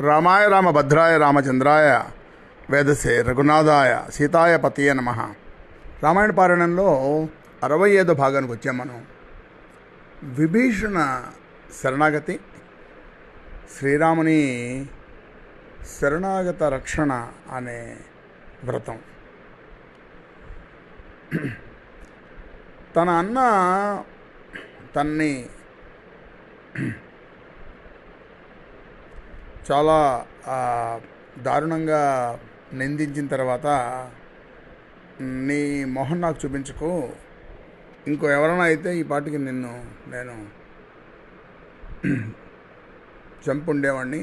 రామాయ రామభద్రాయ రామచంద్రాయ వేదసే రఘునాథాయ సీతాయ పతియే నమ. రామాయణ పారాయణంలో అరవై ఐదో భాగానికి వచ్చాం మనం. విభీషణ శరణాగతి శ్రీరాముని శరణాగత రక్షణ అనే వ్రతం. తన అన్న తన్ని చాలా దారుణంగా నిందించిన తర్వాత నీ మొహం నాకు చూపించుకో. ఇంకో ఎవరైనా అయితే ఈ పాటికి నిన్ను నేను చంపుండేవాడిని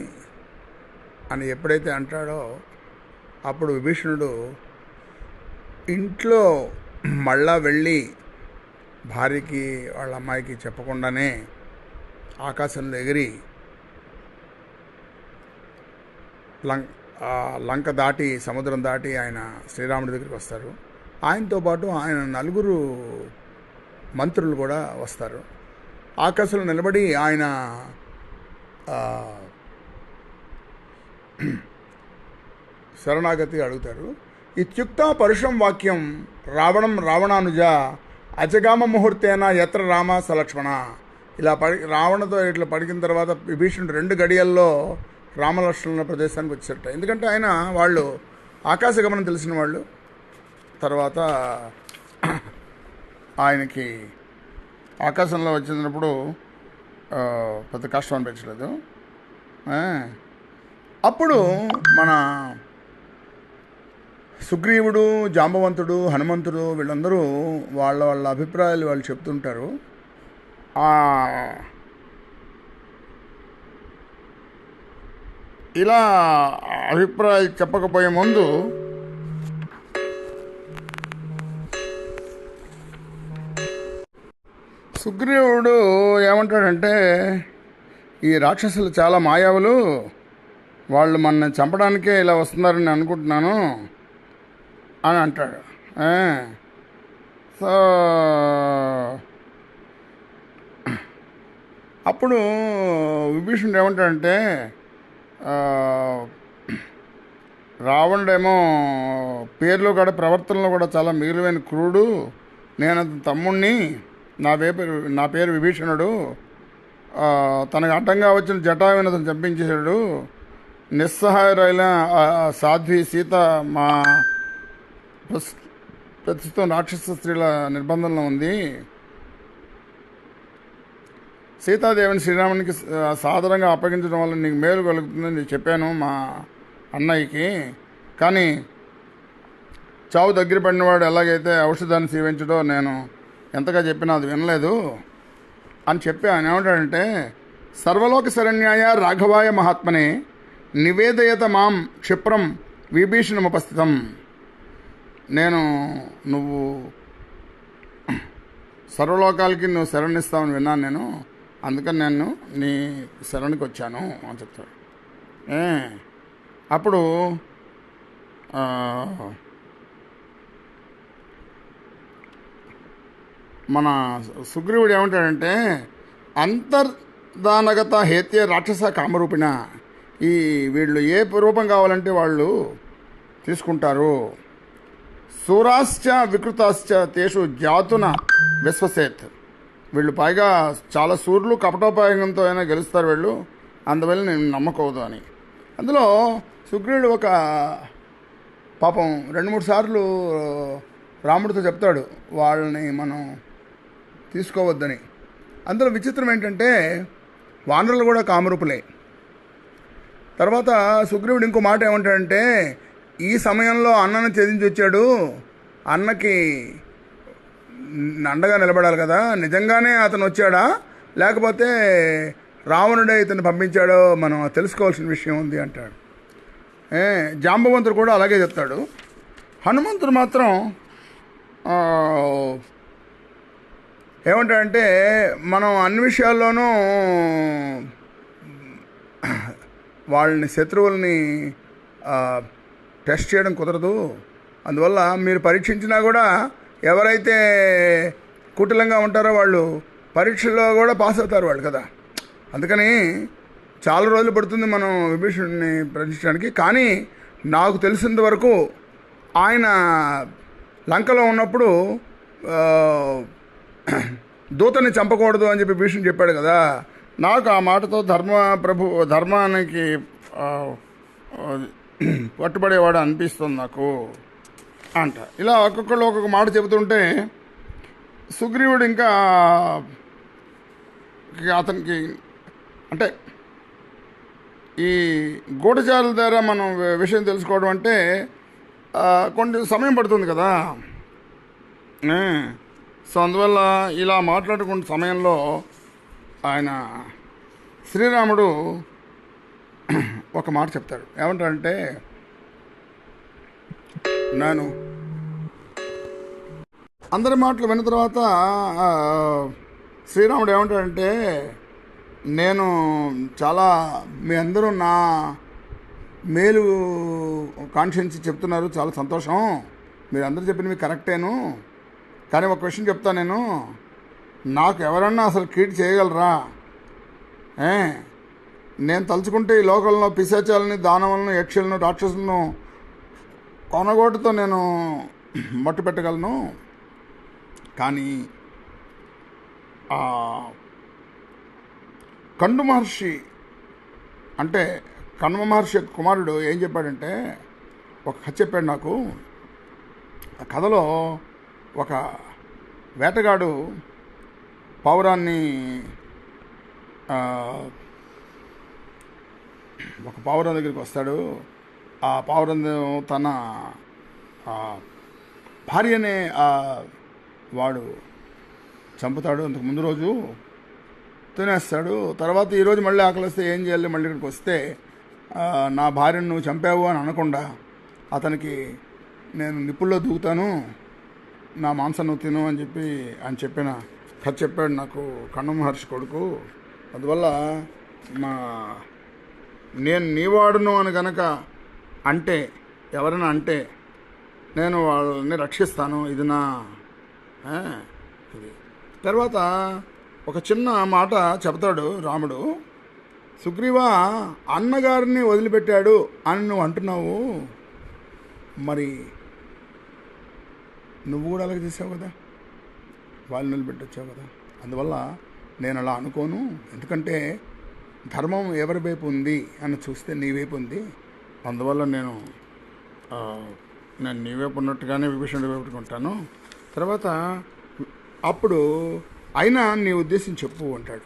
అని ఎప్పుడైతే అంటాడో అప్పుడు విభీషణుడు ఇంట్లో మళ్ళా వెళ్ళి భార్యకి వాళ్ళ అమ్మాయికి చెప్పకుండానే ఆకాశంలో ఎగిరి లం లంక దాటి సముద్రం దాటి ఆయన శ్రీరాముడి దగ్గరికి వస్తారు. ఆయనతో పాటు ఆయన నలుగురు మంత్రులు కూడా వస్తారు. ఆకాశంలో నిలబడి ఆయన శరణాగతి అడుగుతారు. ఇత్యుక్త పరుషం వాక్యం రావణం రావణానుజ అజగామ ముహూర్తేన ఎత్ర రామ సలక్ష్మణ. ఇలా పడి రావణతో ఇట్లా పడికిన తర్వాత విభీషణుడు రెండు గడియల్లో రామలక్ష్మణుల ప్రదేశానికి వచ్చారట ఎందుకంటే ఆయన వాళ్ళు ఆకాశ గమనం తెలిసిన వాళ్ళు. తర్వాత ఆయనకి ఆకాశంలో వచ్చినప్పుడు పెద్ద కష్టం అనిపించలేదు. అప్పుడు మన సుగ్రీవుడు జాంబవంతుడు హనుమంతుడు వీళ్ళందరూ వాళ్ళ వాళ్ళ అభిప్రాయాలు వాళ్ళు చెప్తుంటారు. ఇలా అభిప్రాయాలు చెప్పకపోయే ముందు సుగ్రీవుడు ఏమంటాడంటే ఈ రాక్షసులు చాలా మాయావులు వాళ్ళు మన చంపడానికే ఇలా వస్తున్నారని అనుకుంటున్నాను అని అంటాడు. సో అప్పుడు విభీషణుడు ఏమంటాడంటే రావణుడేమో పేర్లు కూడా ప్రవర్తనలో కూడా చాలా మిగిలిపోయిన క్రూడు నేను తమ్ముణ్ణి నా పేరు నా పేరు విభీషణుడు. తనకు అడ్డంగా వచ్చిన జటాయుని అతను చంపించేశాడు. నిస్సహాయరైన సాధ్వి సీత మా ప్రస్తుతం రాక్షస స్త్రీల నిర్బంధంలో ఉంది. సీతాదేవిని శ్రీరామునికి సాధారణంగా సాదరంగా అప్పగించడం వల్ల నీకు మేలు కలుగుతుందని చెప్పాను మా అన్నయ్యకి. కానీ చావు దగ్గర పడినవాడు ఎలాగైతే ఔషధాన్ని సేవించడో నేను ఎంతగా చెప్పినా అది వినలేదు. అని చెప్పి ఆయన ఏమంటాడంటే సర్వలోక శరణ్యాయ రాఘవాయ మహాత్మనే నివేదయత మాం క్షిప్రం విభీషణముపస్థితం. నేను నువ్వు సర్వలోకాలకి నువ్వు శరణిస్తావని విన్నాను నేను. అందుకని నేను నీ శరణికి వచ్చాను అని చెప్తాడు. ఏ అప్పుడు మన సుగ్రీవుడు ఏమంటాడంటే అంతర్దానగత హేత్య రాక్షస కామరూపిణ ఈ వీళ్ళు ఏ రూపం కావాలంటే వాళ్ళు తీసుకుంటారు. సూరాశ్చ వికృతాశ్చ తేషు జాతున విశ్వసేత్. వీళ్ళు పైగా చాలా సూర్యులు కపటోపాయంతో అయినా గెలుస్తారు వీళ్ళు. అందువల్ల నేను నమ్మకూడదు అని. అందులో సుగ్రీవుడు ఒక పాపం రెండు మూడు సార్లు రాముడితో చెప్తాడు వాళ్ళని మనం తీసుకోవద్దని. అందులో విచిత్రం ఏంటంటే వానరులు కూడా కామరూపులే. తర్వాత సుగ్రీవుడు ఇంకో మాట ఏమంటాడంటే ఈ సమయంలో అన్నను త్యజించి వచ్చాడు అన్నకి అండగా నిలబడాలి కదా. నిజంగానే అతను వచ్చాడా? లేకపోతే రావణుడే ఇతను పంపించాడో మనం తెలుసుకోవాల్సిన విషయం ఉంది అంటాడు. ఏ జాంబవంతుడు కూడా అలాగే చెప్తాడు. హనుమంతుడు మాత్రం ఏమంటాడంటే మనం అన్ని విషయాల్లోనూ వాళ్ళని శత్రువుల్ని టెస్ట్ చేయడం కుదరదు. అందువల్ల మీరు పరీక్షించినా కూడా ఎవరైతే కుటిలంగా ఉంటారో వాళ్ళు పరీక్షల్లో కూడా పాస్ అవుతారు వాళ్ళు కదా. అందుకని చాలా రోజులు పడుతుంది మనం విభీషణుడిని ప్రశ్నించడానికి. కానీ నాకు తెలిసినంత వరకు ఆయన లంకలో ఉన్నప్పుడు దూతని చంపకూడదు అని చెప్పి భీష్ముడు చెప్పాడు కదా. నాకు ఆ మాటతో ధర్మ ప్రభు ధర్మానికి పట్టుబడేవాడు అనిపిస్తుంది నాకు. అంట. ఇలా ఒక్కొక్కళ్ళు ఒక్కొక్క మాట చెబుతుంటే సుగ్రీవుడు ఇంకా అతనికి అంటే ఈ గూఢచారుల ద్వారా మనం విషయం తెలుసుకోవడం అంటే కొంచెం సమయం పడుతుంది కదా. సో అందువల్ల ఇలా మాట్లాడుకున్న సమయంలో ఆయన శ్రీరాముడు ఒక మాట చెప్తాడు. ఏమంటాడంటే నేను అందరి మాటలు విన్న తర్వాత శ్రీరాముడు ఏమంటాడంటే నేను చాలా మీ అందరూ నా మేలు కాన్షియన్స్ చెప్తున్నారు చాలా సంతోషం. మీరు అందరూ చెప్పినవి కరెక్టేను. కానీ ఒక క్వశ్చన్ చెప్తా నేను. నాకు ఎవరన్నా అసలు కీడు చేయగలరా? ఏ? నేను తలుచుకుంటే ఈ లోకంలో పిశాచాలని దానవులను యక్షులను రాక్షసులను కొనగోటుతో నేను మట్టు పెట్టగలను కానీ కండు మహర్షి అంటే కన్వ మహర్షి కుమారుడు ఏం చెప్పాడంటే ఒక కథ చెప్పాడు నాకు. ఆ కథలో ఒక వేటగాడు పావురాన్ని ఒక పావురం దగ్గరికి వస్తాడు. ఆ పావురం తన భార్యనే వాడు చంపుతాడు అంతకు ముందు రోజు. తినేస్తాడు. తర్వాత ఈరోజు మళ్ళీ ఆకలిస్తే ఏం చేయాలి? మళ్ళీ ఇక్కడికి వస్తే నా భార్యను నువ్వు చంపావు అని అనకుండా అతనికి నేను నిప్పుల్లో దూకుతాను నా మాంసం నువ్వు తిను అని చెప్పి అని చెప్పిన కథ చెప్పాడు నాకు కన్ను మహర్షి కొడుకు. అందువల్ల మా నేను నీవాడును అని గనక అంటే ఎవరైనా అంటే నేను వాళ్ళని రక్షిస్తాను. ఇది నా ఇది తర్వాత ఒక చిన్న మాట చెబుతాడు రాముడు. సుగ్రీవా అన్నగారిని వదిలిపెట్టాడు అని నువ్వు అంటున్నావు. మరి నువ్వు కూడా అలాగే చేసావు కదా? వాళ్ళు నిలబెట్టొచ్చావు కదా? అందువల్ల నేను అలా అనుకోను. ఎందుకంటే ధర్మం ఎవరి వైపు ఉంది అని చూస్తే నీ వైపు ఉంది. అందువల్ల నేను నేను నీ వైపు ఉన్నట్టుగానే విభీషణుడి వైపు ఉంటాను తర్వాత అప్పుడు అయినా నీ ఉద్దేశం చెప్పు అంటాడు.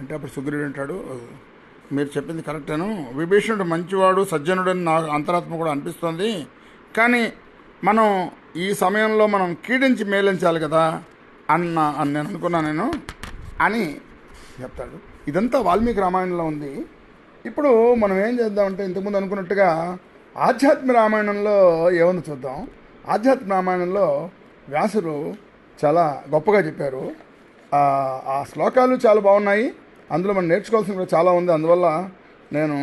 అంటే అప్పుడు సుగ్రీవుడు అంటాడు మీరు చెప్పింది కరెక్టేను. విభీషణుడు మంచివాడు సజ్జనుడని నా అంతరాత్మ కూడా అనిపిస్తుంది. కానీ మనం ఈ సమయంలో మనం కీడించి మేలించాలి కదా అన్న అని నేను అనుకున్నాను నేను అని చెప్తాడు. ఇదంతా వాల్మీకి రామాయణంలో ఉంది. ఇప్పుడు మనం ఏం చేద్దామంటే ఇంతకుముందు అనుకున్నట్టుగా ఆధ్యాత్మ రామాయణంలో ఏముంది చూద్దాం. ఆధ్యాత్మ రామాయణంలో వ్యాసులు చాలా గొప్పగా చెప్పారు. ఆ శ్లోకాలు చాలా బాగున్నాయి. అందులో మనం నేర్చుకోవాల్సిన కూడా చాలా ఉంది. అందువల్ల నేను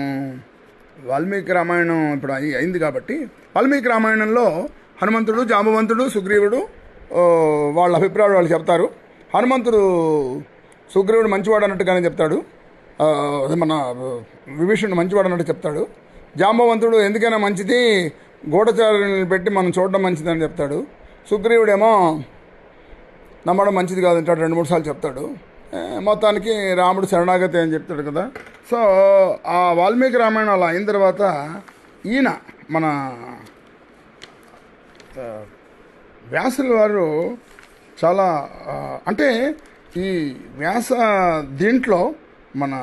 వాల్మీకి రామాయణం ఇప్పుడు అయింది కాబట్టి వాల్మీకి రామాయణంలో హనుమంతుడు జాంబవంతుడు సుగ్రీవుడు వాళ్ళ అభిప్రాయాలు వాళ్ళు చెప్తారు. హనుమంతుడు సుగ్రీవుడు మంచివాడు అన్నట్టుగానే చెప్తాడు. అదే మన విభీషణుడు మంచివాడు అన్నట్టు చెప్తాడు. జాంబవంతుడు ఎందుకైనా మంచిది గూఢచారుని పెట్టి మనం చూడడం మంచిదని చెప్తాడు. సుగ్రీవుడేమో నమ్మడం మంచిది కాదంటాడు రెండు మూడు సార్లు చెప్తాడు. మొత్తానికి రాముడు శరణాగతి అని చెప్తాడు కదా. సో ఆ వాల్మీకి రామాయణం అలా అయిన తర్వాత ఈయన మన వ్యాసుల వారు చాలా అంటే ఈ వ్యాస దీంట్లో మన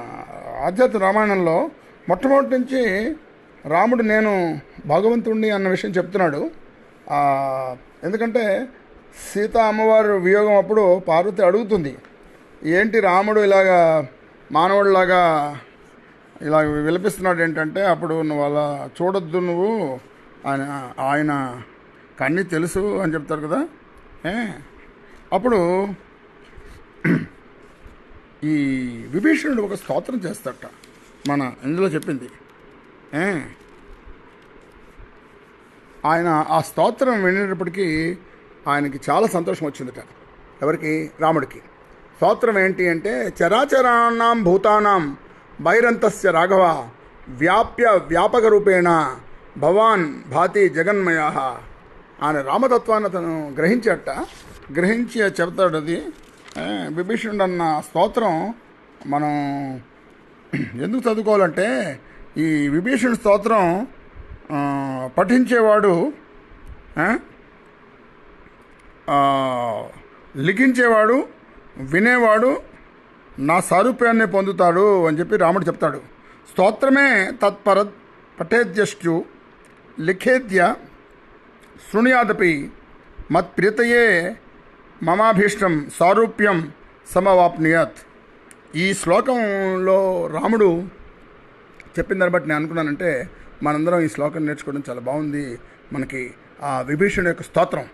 ఆధ్యాత్మ రామాయణంలో మొట్టమొదటి నుంచి రాముడు నేను భగవంతుణ్ణి అన్న విషయం చెప్తున్నాడు. ఎందుకంటే సీత అమ్మవారు వియోగం అప్పుడు పార్వతి అడుగుతుంది ఏంటి రాముడు ఇలాగా మానవుడిలాగా ఇలా విలపిస్తున్నాడు ఏంటంటే అప్పుడు నువ్వు అలా చూడొద్దు నువ్వు ఆయన ఆయన కన్నీ తెలుసు అని చెప్తారు కదా. ఏ? అప్పుడు ఈ విభీషణుడు ఒక స్తోత్రం చేస్తాట మన ఇందులో చెప్పింది. ఏ? ఆయన ఆ స్తోత్రం వినేటప్పటికీ ఆయనకి చాలా సంతోషం వచ్చిందట. ఎవరికి? రాముడికి. స్తోత్రం ఏంటి అంటే చరాచరాణం భూతానాం బైరంతస్య రాఘవ వ్యాప్య వ్యాపక రూపేణ భవాన్ భాతి జగన్మయ ఆయన రామతత్వాన్ని అతను గ్రహించట గ్రహించి చెబుతాడు అది. విభీషణుడు అన్న స్తోత్రం మనం ఎందుకు చదువుకోవాలంటే ఈ విభీషణ స్తోత్రం పఠించేవాడు లిఖించేవాడు వినేవాడు నా సారూప్యాన్ని పొందుతాడు అని చెప్పి రాముడు చెప్తాడు. స్తోత్రమే తత్పర పఠేద్యష్టు లిఖేద్య శృణుయాదపి మత్ప్రియతయే మమాభీష్టం సారూప్యం సమవాప్నియత్. ఈ శ్లోకంలో రాముడు చెప్పిన దాన్ని బట్టి నేను అనుకున్నానంటే మనందరం ఈ శ్లోకం నేర్చుకోవడం చాలా బాగుంది. మనకి ఆ విభీషణ యొక్క స్తోత్రం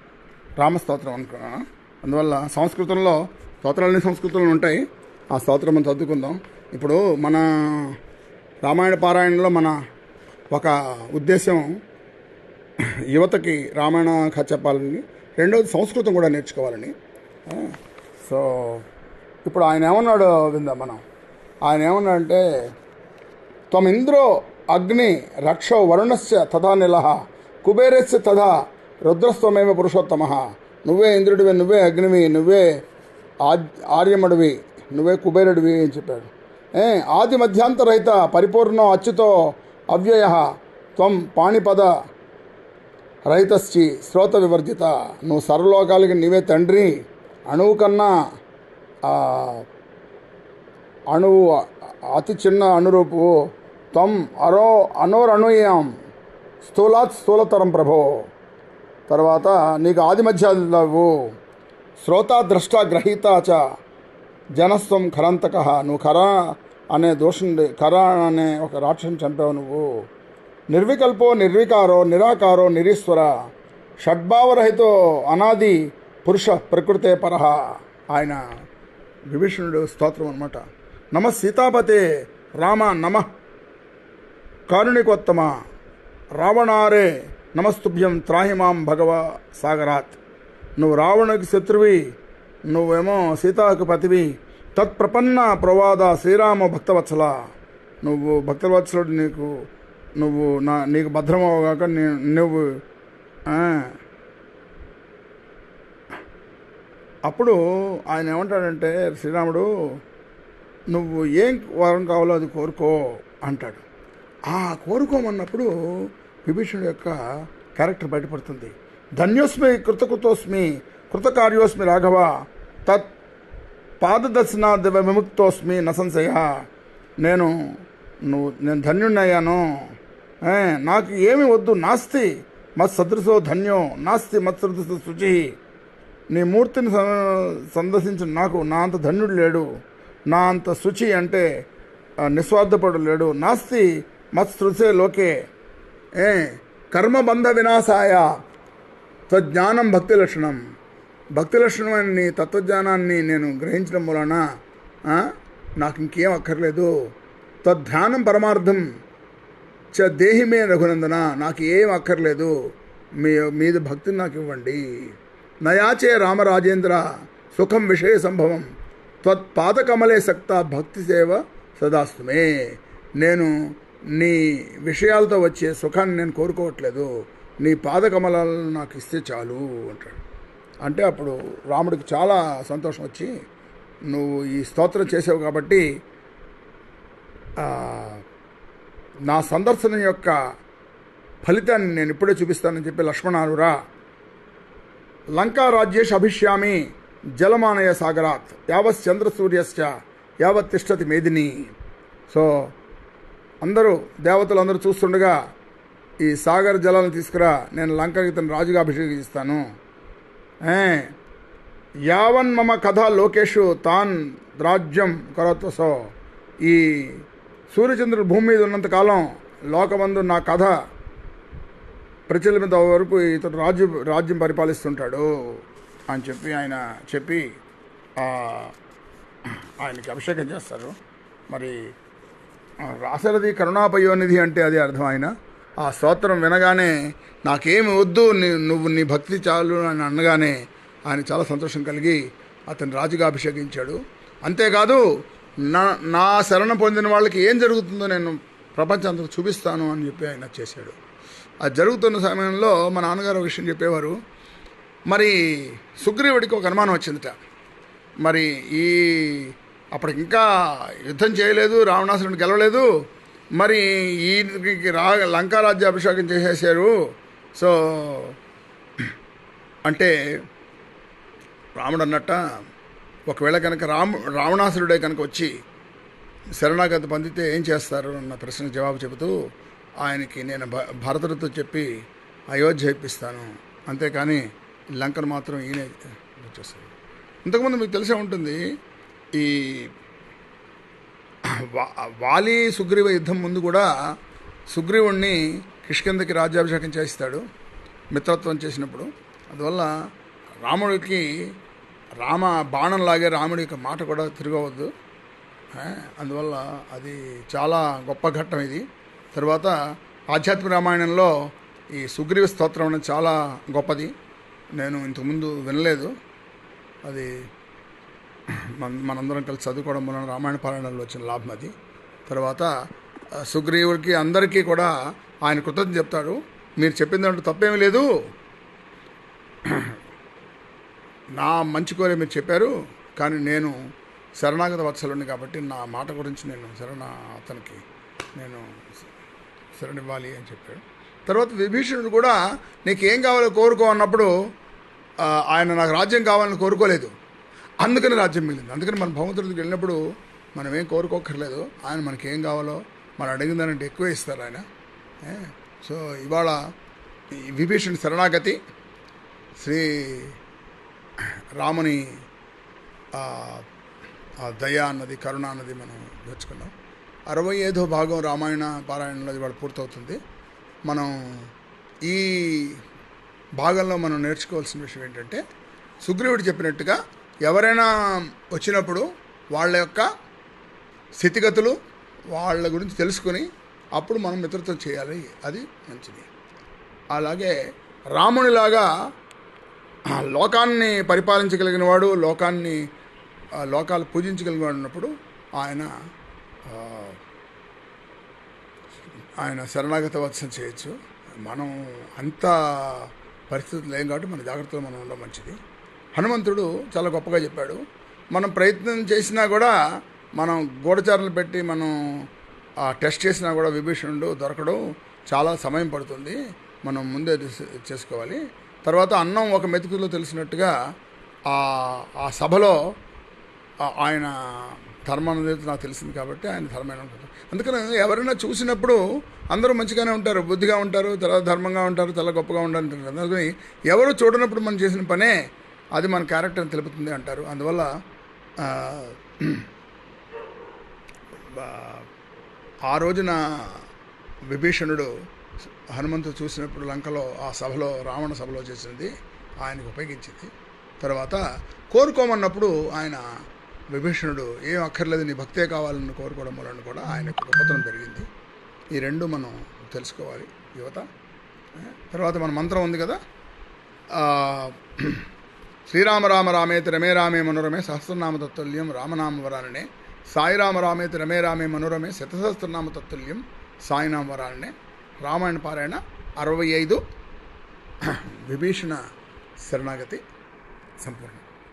రామస్తోత్రం అనుకున్నా. అందువల్ల సంస్కృతంలో స్తోత్రాలన్నీ సంస్కృతంలో ఉంటాయి. ఆ స్తోత్రం మనం చదువుకుందాం. ఇప్పుడు మన రామాయణ పారాయణలో మన ఒక ఉద్దేశం యువతకి రామాయణ కథ చెప్పాలని రెండవది సంస్కృతం కూడా నేర్చుకోవాలని. సో ఇప్పుడు ఆయన ఏమన్నాడు విందాం మనం. ఆయన ఏమన్నాడంటే ఇంద్రో అగ్ని రక్షో వరుణస్య తథా నిల కుబేరస్య తథా రుద్రస్వమేవ పురుషోత్తమ. నువ్వే ఇంద్రుడివి నువ్వే అగ్నివి నువ్వే ఆద్ ఆర్యముడివి నువ్వే కుబేరుడివి అని చెప్పాడు. ఏ ఆది మధ్యాంతరహిత పరిపూర్ణ అచ్యుతో అవ్యయ త్వం పాణిపద రహితశ్చి శ్రోత వివర్జిత. నువ్వు సర్వలోకాలకి నీవే తండ్రి అణువు కన్నా అణువు అతి చిన్న అణురూపు త్వం అరో అనోరణుయాం స్థూలాత్ స్థూలతరం ప్రభో. తర్వాత నీకు ఆది మధ్యాలు శ్రోత ద్రష్ట గ్రహీత చ. జనస్వం ఖరంతక. నువ్వు ఖర అనే దోషం ఖర అనే ఒక రాక్షసుని చంపావు నువ్వు. నిర్వికల్పో నిర్వికారో నిరాకారో నిరీశ్వర. షడ్భావరహితో అనాది పురుష ప్రకృతే పరహ ఆయన విభీషణుడు స్తోత్రం అనమాట నమ సీతాపతే రామ నమ. కారుణికోత్తమ రావణారే నమస్తుభ్యం త్రాహిమాం భగవ సాగరాత్ నువ్వు రావణుకి శత్రువి నువ్వేమో సీతాకు పతివి తత్ప్రపన్న ప్రవాద శ్రీరామ భక్తవత్సల నువ్వు భక్తవత్సలుడు నీకు నువ్వు నా నీకు భద్రమవగాక నీ- నువ్వు అప్పుడు ఆయన ఏమంటాడంటే శ్రీరాముడు నువ్వు ఏం వరం కావాలో అది కోరుకో అంటాడు. ఆ కోరుకోమన్నప్పుడు విభీషణుడు యొక్క క్యారెక్టర్ బయటపడుతుంది. ధన్యోస్మి కృతకృతోస్మి కృతకార్యోస్మి రాఘవ తత్ పాదదర్శన దివ విముక్తోస్మి నసంశయ. నేను నువ్వు నేను ధన్యుణ్ణయ్యాను నాకు ఏమి వద్దు నాస్తి మత్ సదృశో ధన్యో నాస్తి మత్ సదృశ శుచి. నీ మూర్తిని సందర్శించిన నాకు నా అంత ధన్యుడు లేడు. నా అంత శుచి అంటే నిస్వార్థపడు లేడు. నాస్తి మత్సృసే లోకే. ఏ కర్మబంధ వినాశాయ తజ్ఞానం భక్తి లక్షణం భక్తి లక్షణమైన తత్వజ్ఞానాన్ని నేను గ్రహించడం వలన నాకు ఇంకేం అక్కర్లేదు. తద్ధ్యానం పరమార్థం చ దేహిమే రఘునందన నాకు ఏం అక్కర్లేదు. మీ మీద భక్తిని నాకు ఇవ్వండి నయాచే రామరాజేంద్ర సుఖం విషయ సంభవం. త్వత్పాదకమలే సక్త భక్తి సేవ సదాస్తుమే. నేను నీ విషయాలతో వచ్చే సుఖాన్ని నేను కోరుకోవట్లేదు. నీ పాదకమలాలను నాకు ఇస్తే చాలు అంటాడు. అంటే అప్పుడు రాముడికి చాలా సంతోషం వచ్చి నువ్వు ఈ స్తోత్రం చేసావు కాబట్టి నా సందర్శనం యొక్క ఫలితాన్ని నేను ఇప్పుడే చూపిస్తానని చెప్పి లక్ష్మణానురా లంకా రాజ్యేష్ అభిష్యామి జలమానయ సాగరాత్ యావత్ చంద్రసూర్యశ్చ యావత్ తిష్టతి మేదిని సో అందరూ దేవతలు అందరూ చూస్తుండగా ఈ సాగర్ జలాలను తీసుకురా నేను లంకకి తన రాజుగా అభిషేకిస్తాను. ఏ, యావన్ మమ కథ లోకేషు తాన్ రాజ్యం కరత్వసో ఈ సూర్యచంద్రుడు భూమి మీద ఉన్నంతకాలం లోకమందు నా కథ ప్రచలిత వరకు ఇతడు రాజ్యం రాజ్యం పరిపాలిస్తుంటాడు అని చెప్పి ఆయన చెప్పి ఆయనకి అభిషేకం చేస్తారు. మరి ఆ, కరుణాపయోనిధి అంటే అది అర్థం ఆయన. ఆ స్తోత్రం వినగానే నాకేమి వద్దు నీ- నువ్వు నీ భక్తి చాలు అని అనగానే ఆయన చాలా సంతోషం కలిగి అతను రాజుగా అభిషేకించాడు. అంతేకాదు నా నా శరణ పొందిన వాళ్ళకి ఏం జరుగుతుందో నేను ప్రపంచానికి చూపిస్తాను అని చెప్పి ఆయన చేశాడు. అది జరుగుతున్న సమయంలో మా నాన్నగారు ఒక విషయం చెప్పేవారు. మరి సుగ్రీవుడికి ఒక అనుమానం వచ్చిందట. మరి ఈ అప్పటికి ఇంకా యుద్ధం చేయలేదు రావణాసురుడిని గెలవలేదు. మరి ఈయనకి రా లంకా రాజ్యాభిషేకం చేసేసారు సో అంటే రాముడు అన్నట్ట ఒకవేళ కనుక రాము రావణాసురుడే కనుక వచ్చి శరణాగతి పొందితే ఏం చేస్తారు అన్న ప్రశ్నకు జవాబు చెబుతూ ఆయనకి నేను భ భరతుడితో చెప్పి అయోధ్య ఇప్పిస్తాను. అంతేకాని లంకను మాత్రం ఈయనే వచ్చేస్తాను ఇంతకుముందు మీకు తెలిసే ఉంటుంది ఈ వా- వాలి సుగ్రీవ యుద్ధం ముందు కూడా సుగ్రీవుణ్ణి కిష్కిందకి రాజ్యాభిషేకం చేస్తాడు మిత్రత్వం చేసినప్పుడు. అందువల్ల రాముడికి రామ బాణం లాగే రాముడి యొక్క మాట కూడా తిరగవద్దు. అందువల్ల అది చాలా గొప్ప ఘట్టం ఇది. తర్వాత ఆధ్యాత్మిక రామాయణంలో ఈ సుగ్రీవ స్తోత్రం అనేది చాలా గొప్పది. నేను ఇంతకుముందు వినలేదు. అది మన మనందరం కలిసి చదువుకోవడం వలన రామాయణ పారాయణంలో వచ్చిన లాభం అది. తర్వాత సుగ్రీవుడికి అందరికీ కూడా ఆయన కృతజ్ఞత చెప్తాడు మీరు చెప్పిన దాంట్లో తప్పేమీ లేదు. నా మంచి కోరే మీరు చెప్పారు కానీ నేను శరణాగత వత్సలుని కాబట్టి నా మాట గురించి నేను శరణ అతనికి నేను శరణివ్వాలి అని చెప్పాడు. తర్వాత విభీషణుడు కూడా నీకు ఏం కావాలో కోరుకో అన్నప్పుడు ఆయన నాకు రాజ్యం కావాలని కోరుకోలేదు. అందుకని రాజ్యం మిగిలింది. అందుకని మన భగవంతుడికి వెళ్ళినప్పుడు మనం ఏం కోరుకోకర్లేదు ఆయన మనకి ఏం కావాలో మనం అడిగిన దానంటే ఎక్కువ ఇస్తారు ఆయన. సో ఇవాళ ఈ విభీషణ్ శరణాగతి శ్రీ రాముని దయ అన్నది కరుణ అన్నది మనం నేర్చుకున్నాం. అరవై ఐదో భాగం రామాయణ పారాయణంలో ఇవాళ పూర్తవుతుంది. మనం ఈ భాగంలో మనం నేర్చుకోవాల్సిన విషయం ఏంటంటే సుగ్రీవుడు చెప్పినట్టుగా ఎవరైనా వచ్చినప్పుడు వాళ్ళ యొక్క స్థితిగతులు వాళ్ళ గురించి తెలుసుకొని అప్పుడు మనం మిత్రత్వం చేయాలి. అది మంచిది. అలాగే రామునిలాగా లోకాన్ని పరిపాలించగలిగిన వాడు లోకాన్ని లోకాలు పూజించగలిగిన వాడు ఉన్నప్పుడు ఆయన ఆయన శరణాగత వత్సం చేయొచ్చు. మనం అంత పరిస్థితులు లేం కాబట్టి మన జాగ్రత్తలో మనం ఉండడం మంచిది. హనుమంతుడు చాలా గొప్పగా చెప్పాడు. మనం ప్రయత్నం చేసినా కూడా మనం గూఢచారులు పెట్టి మనం ఆ టెస్ట్ చేసినా కూడా విభీషణుడు దొరకడం. చాలా సమయం పడుతుంది. మనం ముందే చేసుకోవాలి. తర్వాత అన్నం ఒక మెతుకులో తెలిసినట్టుగా ఆ సభలో ఆయన ధర్మం అనేది నాకు తెలిసింది కాబట్టి ఆయన ధర్మైన ఉంటుంది అందుకని ఎవరైనా చూసినప్పుడు అందరూ మంచిగానే ఉంటారు. బుద్ధిగా ఉంటారు తర్వాత ధర్మంగా ఉంటారు చాలా గొప్పగా ఉంటారు. అందుకని ఎవరు చూడనప్పుడు మనం చేసిన పనే అది మన క్యారెక్టర్ని తెలుపుతుంది అంటారు. అందువల్ల ఆ, రోజున విభీషణుడు హనుమంతుడు చూసినప్పుడు లంకలో ఆ సభలో రావణ సభలో చేసింది ఆయనకు ఉపయోగించింది. తర్వాత కోరుకోమన్నప్పుడు ఆయన విభీషణుడు ఏం అక్కర్లేదు నీ భక్తే కావాలని కోరుకోవడం వలన కూడా ఆయనకు గొప్పతనం పెరిగింది. ఈ రెండు మనం తెలుసుకోవాలి యువత. తర్వాత మన మంత్రం ఉంది కదా శ్రీరామ రామ రామేతి రమే రామే మనోరమే సహస్రనామ తత్తుల్యం రామనామ వరాలనే సాయిరామ రామేతి రమే రామే మనోరమే శతసహస్రనామ తత్తుల్యం సాయినామ వరాలనే రామాయణ పారాయణ అరవై ఐదు. విభీషణ శరణాగతి సంపూర్ణ.